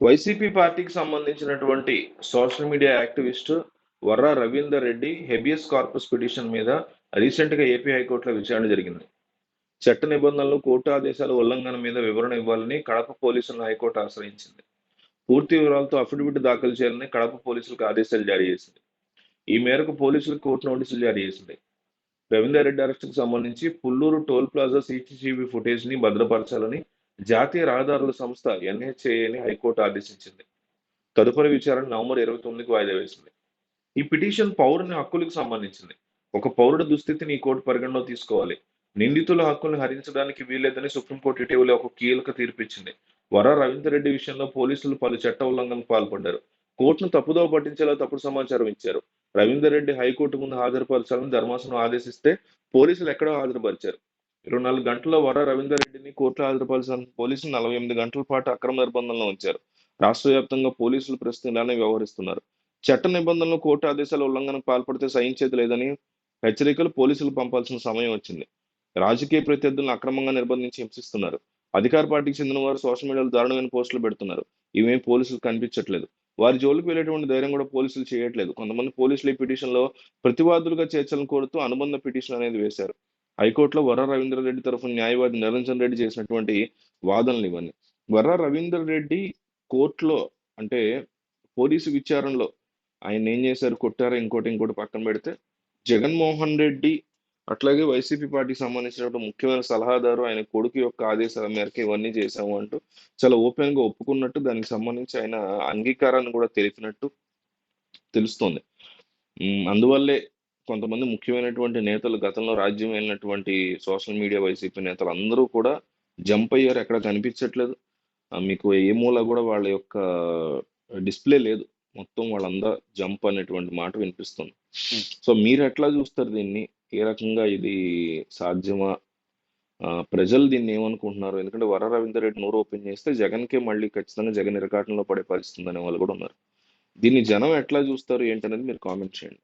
YCP పార్టీకి సంబంధించినటువంటి social media activist Varra Ravinder Reddy habeas corpus petition మీద రీసెంట్గా ఏపీ హైకోర్టులో విచారణ జరిగింది. చట్ట నిబంధనలు కోర్టు ఆదేశాల ఉల్లంఘన మీద వివరణ ఇవ్వాలని కడప పోలీసులను హైకోర్టు ఆశ్రయించింది. పూర్తి వివరాలతో అఫిడవిట్ దాఖలు చేయాలని కడప పోలీసులకు ఆదేశాలు జారీ చేసింది. ఈ మేరకు పోలీసులకు కోర్టు నోటీసులు జారీ చేసింది. రవీందర్ రెడ్డి అరెస్టుకు సంబంధించి పుల్లూరు టోల్ ప్లాజా సీసీటీవీ ఫుటేజ్ని భద్రపరచాలని జాతీయ రహదారుల సంస్థ ఎన్హెచ్ఏని హైకోర్టు ఆదేశించింది. తదుపరి విచారణ నవంబర్ ఇరవై తొమ్మిదికి వాయిదా వేసింది. ఈ పిటిషన్ పౌరుని హక్కులకు సంబంధించింది. ఒక పౌరుడు దుస్థితిని ఈ కోర్టు పరిగణలో తీసుకోవాలి. నిందితుల హక్కులను హరించడానికి వీల్లేదని సుప్రీంకోర్టు ఇటీవల ఒక కీలక తీర్పిచ్చింది. వర రవీందర్ రెడ్డి విషయంలో పోలీసులు పలు చట్ట ఉల్లంఘనకు పాల్పడ్డారు. కోర్టును తప్పుదోవ పట్టించేలా తప్పుడు సమాచారం ఇచ్చారు. రవీందర్ రెడ్డి హైకోర్టు ముందు హాజరుపరచాలని ధర్మాసనం ఆదేశిస్తే పోలీసులు ఎక్కడో హాజరుపరిచారు. ఇరవై నాలుగు గంటల్లో వర రవీందర్ రెడ్డిని కోర్టులో హాజరుపరచాలని పోలీసులు నలభై ఎనిమిది గంటల పాటు అక్రమ నిర్బంధంలో ఉంచారు. రాష్ట్ర వ్యాప్తంగా పోలీసులు ప్రస్తుతం ఇలానే వ్యవహరిస్తున్నారు. చట్ట నిబంధనలు కోర్టు ఆదేశాల ఉల్లంఘనకు పాల్పడితే సహించేది లేదని హెచ్చరికలు పోలీసులు పంపాల్సిన సమయం వచ్చింది. రాజకీయ ప్రత్యర్థులను అక్రమంగా నిర్బంధించి హింసిస్తున్నారు. అధికార పార్టీకి చెందిన వారు సోషల్ మీడియాలో దారుణమైన పోస్టులు పెడుతున్నారు. ఇవేం పోలీసులు కనిపించట్లేదు. వారి జోలికి వెళ్ళేటువంటి ధైర్యం కూడా పోలీసులు చేయట్లేదు. కొంతమంది పోలీసులు ఈ పిటిషన్లో ప్రతివాదులుగా చేర్చాలని కోరుతూ అనుబంధ పిటిషన్ అనేది వేశారు. హైకోర్టులో వర్ర రవీంద్ర రెడ్డి తరఫున న్యాయవాది నిరంజన్ రెడ్డి చేసినటువంటి వాదనలు ఇవన్నీ. వర్ర రవీందర్ రెడ్డి కోర్టులో అంటే పోలీసు విచారణలో ఆయన ఏం చేశారు కొట్టారా ఇంకోటి ఇంకోటి పక్కన పెడితే జగన్మోహన్ రెడ్డి అట్లాగే వైసీపీ పార్టీకి సంబంధించినటువంటి ముఖ్యమైన సలహాదారు ఆయన కొడుకు యొక్క ఆదేశాల మేరకు ఇవన్నీ చేశాము అంటూ చాలా ఓపెన్గా ఒప్పుకున్నట్టు దానికి సంబంధించి ఆయన అంగీకారాన్ని కూడా తెలిపినట్టు తెలుస్తోంది. అందువల్లే కొంతమంది ముఖ్యమైనటువంటి నేతలు గతంలో రాజ్యం వెళ్ళినటువంటి సోషల్ మీడియా వైసీపీ నేతలు అందరూ కూడా జంప్ అయ్యారు. ఎక్కడ కనిపించట్లేదు. మీకు ఏ మూల కూడా వాళ్ళ యొక్క డిస్ప్లే లేదు. మొత్తం వాళ్ళందరూ జంప్ అనేటువంటి మాట వినిపిస్తుంది. సో మీరు ఎట్లా చూస్తారు దీన్ని? ఏ రకంగా ఇది సాధ్యమా? ప్రజలు దీన్ని ఏమనుకుంటున్నారు? ఎందుకంటే వర రవీందర్ రెడ్డి నోరు ఓపెన్ చేస్తే జగన్కే మళ్ళీ ఖచ్చితంగా జగన్ ఇరకాటంలో పడే పరిస్థితి అనే వాళ్ళు కూడా ఉన్నారు. దీన్ని జనం ఎట్లా చూస్తారు ఏంటనేది మీరు కామెంట్ చేయండి.